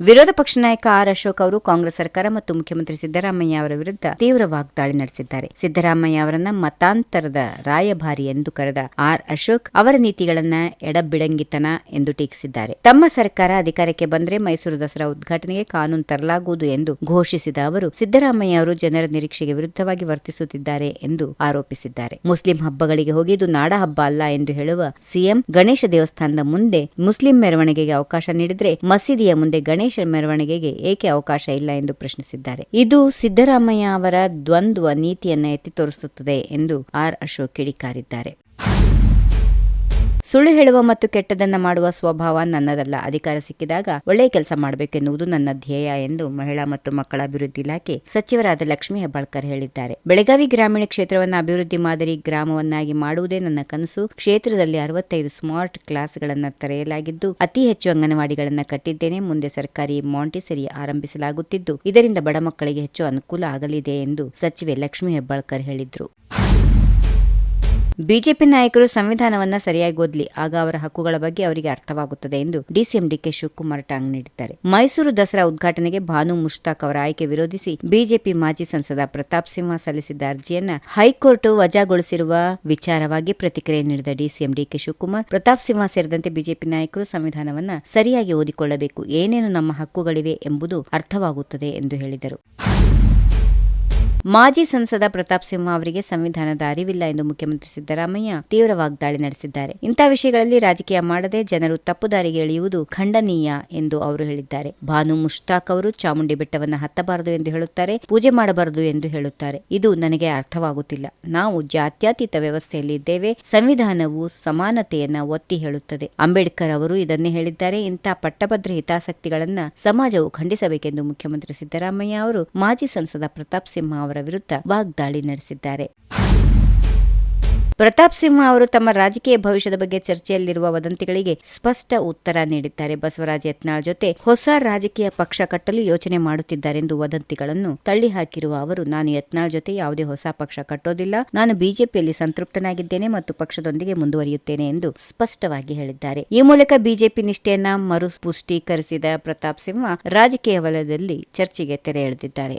ವಿರೋಧ ಪಕ್ಷ ನಾಯಕ ಆರ್ ಅಶೋಕ್ ಅವರು ಕಾಂಗ್ರೆಸ್ ಸರ್ಕಾರ ಮತ್ತು ಮುಖ್ಯಮಂತ್ರಿ ಸಿದ್ದರಾಮಯ್ಯ ಅವರ ವಿರುದ್ಧ ತೀವ್ರ ವಾಗ್ದಾಳಿ ನಡೆಸಿದ್ದಾರೆ. ಸಿದ್ದರಾಮಯ್ಯ ಅವರನ್ನ ಮತಾಂತರದ ರಾಯಭಾರಿ ಎಂದು ಕರೆದ ಆರ್ ಅಶೋಕ್ ಅವರ ನೀತಿಗಳನ್ನ ಎಡಬಿಡಂಗಿತನ ಎಂದು ಟೀಕಿಸಿದ್ದಾರೆ. ತಮ್ಮ ಸರ್ಕಾರ ಅಧಿಕಾರಕ್ಕೆ ಬಂದ್ರೆ ಮೈಸೂರು ದಸರಾ ಉದ್ಘಾಟನೆಗೆ ಕಾನೂನು ತರಲಾಗುವುದು ಎಂದು ಘೋಷಿಸಿದ ಅವರು, ಸಿದ್ದರಾಮಯ್ಯ ಅವರು ಜನರ ನಿರೀಕ್ಷೆಗೆ ವಿರುದ್ಧವಾಗಿ ವರ್ತಿಸುತ್ತಿದ್ದಾರೆ ಎಂದು ಆರೋಪಿಸಿದ್ದಾರೆ. ಮುಸ್ಲಿಂ ಹಬ್ಬಗಳಿಗೆ ಹೋಗಿ ಇದು ನಾಡ ಹಬ್ಬ ಅಲ್ಲ ಎಂದು ಹೇಳುವ ಸಿಎಂ ಗಣೇಶ ದೇವಸ್ಥಾನದ ಮುಂದೆ ಮುಸ್ಲಿಂ ಮೆರವಣಿಗೆಗೆ ಅವಕಾಶ ನೀಡಿದ್ರೆ ಮಸೀದಿಯ ಮುಂದೆ ಗಣೇಶ ಮೆರವಣಿಗೆಗೆ ಏಕೆ ಅವಕಾಶ ಇಲ್ಲ ಎಂದು ಪ್ರಶ್ನಿಸಿದ್ದಾರೆ. ಇದು ಸಿದ್ದರಾಮಯ್ಯ ಅವರ ದ್ವಂದ್ವ ನೀತಿಯನ್ನ ಎತ್ತಿ ತೋರಿಸುತ್ತದೆ ಎಂದು ಆರ್ ಅಶೋಕ್ ಕಿಡಿಕಾರಿದ್ದಾರೆ. ಸುಳ್ಳು ಹೇಳುವ ಮತ್ತು ಕೆಟ್ಟದನ್ನ ಮಾಡುವ ಸ್ವಭಾವ ನನ್ನದಲ್ಲ. ಅಧಿಕಾರ ಸಿಕ್ಕಿದಾಗ ಒಳ್ಳೆಯ ಕೆಲಸ ಮಾಡಬೇಕೆನ್ನುವುದು ನನ್ನ ಧ್ಯೇಯ ಎಂದು ಮಹಿಳಾ ಮತ್ತು ಮಕ್ಕಳ ಅಭಿವೃದ್ಧಿ ಇಲಾಖೆ ಸಚಿವರಾದ ಲಕ್ಷ್ಮೀ ಹೆಬ್ಬಾಳ್ಕರ್ ಹೇಳಿದ್ದಾರೆ. ಬೆಳಗಾವಿ ಗ್ರಾಮೀಣ ಕ್ಷೇತ್ರವನ್ನು ಅಭಿವೃದ್ಧಿ ಮಾದರಿ ಗ್ರಾಮವನ್ನಾಗಿ ಮಾಡುವುದೇ ನನ್ನ ಕನಸು. ಕ್ಷೇತ್ರದಲ್ಲಿ ಅರವತ್ತೈದು ಸ್ಮಾರ್ಟ್ ಕ್ಲಾಸ್ಗಳನ್ನು ತೆರೆಯಲಾಗಿದ್ದು, ಅತಿ ಹೆಚ್ಚು ಅಂಗನವಾಡಿಗಳನ್ನು ಕಟ್ಟಿದ್ದೇನೆ. ಮುಂದೆ ಸರ್ಕಾರಿ ಮಾಂಟಿಸರಿ ಆರಂಭಿಸಲಾಗುತ್ತಿದ್ದು, ಇದರಿಂದ ಬಡ ಮಕ್ಕಳಿಗೆ ಹೆಚ್ಚು ಅನುಕೂಲ ಆಗಲಿದೆ ಎಂದು ಸಚಿವೆ ಲಕ್ಷ್ಮೀ ಹೆಬ್ಬಾಳ್ಕರ್ ಹೇಳಿದ್ರು. ಬಿಜೆಪಿ ನಾಯಕರು ಸಂವಿಧಾನವನ್ನ ಸರಿಯಾಗಿ ಓದ್ಲಿ, ಆಗ ಅವರ ಹಕ್ಕುಗಳ ಬಗ್ಗೆ ಅವರಿಗೆ ಅರ್ಥವಾಗುತ್ತದೆ ಎಂದು ಡಿಸಿಎಂ ಡಿಕೆ ಶಿವಕುಮಾರ್ ಟಾಂಗ್ ನೀಡಿದ್ದಾರೆ. ಮೈಸೂರು ದಸರಾ ಉದ್ಘಾಟನೆಗೆ ಭಾನು ಮುಷ್ತಾಕ್ ಅವರ ಆಯ್ಕೆ ವಿರೋಧಿಸಿ ಬಿಜೆಪಿ ಮಾಜಿ ಸಂಸದ ಪ್ರತಾಪ್ ಸಿಂಹ ಸಲ್ಲಿಸಿದ್ದ ಅರ್ಜಿಯನ್ನ ಹೈಕೋರ್ಟ್ ವಜಾಗೊಳಿಸಿರುವ ವಿಚಾರವಾಗಿ ಪ್ರತಿಕ್ರಿಯೆ ನೀಡಿದ DCM D K Shivakumar, Pratap Simha ಸೇರಿದಂತೆ ಬಿಜೆಪಿ ನಾಯಕರು ಸಂವಿಧಾನವನ್ನ ಸರಿಯಾಗಿ ಓದಿಕೊಳ್ಳಬೇಕು, ಏನೇನು ನಮ್ಮ ಹಕ್ಕುಗಳಿವೆ ಎಂಬುದು ಅರ್ಥವಾಗುತ್ತದೆ ಎಂದು ಹೇಳಿದರು. ಮಾಜಿ ಸಂಸದ ಪ್ರತಾಪ್ ಸಿಂಹ ಅವರಿಗೆ ಸಂವಿಧಾನದ ಅರಿವಿಲ್ಲ ಎಂದು ಮುಖ್ಯಮಂತ್ರಿ ಸಿದ್ದರಾಮಯ್ಯ ತೀವ್ರ ವಾಗ್ದಾಳಿ ನಡೆಸಿದ್ದಾರೆ. ಇಂತಹ ವಿಷಯಗಳಲ್ಲಿ ರಾಜಕೀಯ ಮಾಡದೆ ಜನರು ತಪ್ಪು ದಾರಿಗೆ ಎಳೆಯುವುದು ಖಂಡನೀಯ ಎಂದು ಅವರು ಹೇಳಿದ್ದಾರೆ. ಭಾನು ಮುಷ್ತಾಕ್ ಅವರು ಚಾಮುಂಡಿ ಬೆಟ್ಟವನ್ನು ಹತ್ತಬಾರದು ಎಂದು ಹೇಳುತ್ತಾರೆ, ಪೂಜೆ ಮಾಡಬಾರದು ಎಂದು ಹೇಳುತ್ತಾರೆ. ಇದು ನನಗೆ ಅರ್ಥವಾಗುತ್ತಿಲ್ಲ. ನಾವು ಜಾತ್ಯತೀತ ವ್ಯವಸ್ಥೆಯಲ್ಲಿ ಇದ್ದೇವೆ, ಸಂವಿಧಾನವು ಸಮಾನತೆಯನ್ನ ಒತ್ತಿ ಹೇಳುತ್ತದೆ. ಅಂಬೇಡ್ಕರ್ ಅವರು ಇದನ್ನೇ ಹೇಳಿದ್ದಾರೆ, ಇಂಥ ಪಟ್ಟಭದ್ರ ಹಿತಾಸಕ್ತಿಗಳನ್ನ ಸಮಾಜವು ಖಂಡಿಸಬೇಕೆಂದು ಮುಖ್ಯಮಂತ್ರಿ ಸಿದ್ದರಾಮಯ್ಯ ಅವರು ಮಾಜಿ ಸಂಸದ ಪ್ರತಾಪ್ ಸಿಂಹ ಅವರ ವಿರುದ್ಧ ವಾಗ್ದಾಳಿ ನಡೆಸಿದ್ದಾರೆ. ಪ್ರತಾಪ್ ಸಿಂಹ ಅವರು ತಮ್ಮ ರಾಜಕೀಯ ಭವಿಷ್ಯದ ಬಗ್ಗೆ ಚರ್ಚೆಯಲ್ಲಿರುವ ವದಂತಿಗಳಿಗೆ ಸ್ಪಷ್ಟ ಉತ್ತರ ನೀಡಿದ್ದಾರೆ. ಬಸವರಾಜ ಯತ್ನಾಳ್ ಜೊತೆ ಹೊಸ ರಾಜಕೀಯ ಪಕ್ಷ ಕಟ್ಟಲು ಯೋಚನೆ ಮಾಡುತ್ತಿದ್ದಾರೆಂದು ವದಂತಿಗಳನ್ನು ತಳ್ಳಿಹಾಕಿರುವ ಅವರು, ನಾನು ಯತ್ನಾಳ್ ಜೊತೆ ಯಾವುದೇ ಹೊಸ ಪಕ್ಷ ಕಟ್ಟೋದಿಲ್ಲ. ನಾನು ಬಿಜೆಪಿಯಲ್ಲಿ ಸಂತೃಪ್ತನಾಗಿದ್ದೇನೆ ಮತ್ತು ಪಕ್ಷದೊಂದಿಗೆ ಮುಂದುವರಿಯುತ್ತೇನೆ ಎಂದು ಸ್ಪಷ್ಟವಾಗಿ ಹೇಳಿದ್ದಾರೆ. ಈ ಮೂಲಕ ಬಿಜೆಪಿ ನಿಷ್ಠೆಯನ್ನ ಮರುಪುಷ್ಟೀಕರಿಸಿದ ಪ್ರತಾಪ್ ಸಿಂಹ ರಾಜಕೀಯ ವಲಯದಲ್ಲಿ ಚರ್ಚೆಗೆ ತೆರೆ ಎಳೆದಿದ್ದಾರೆ.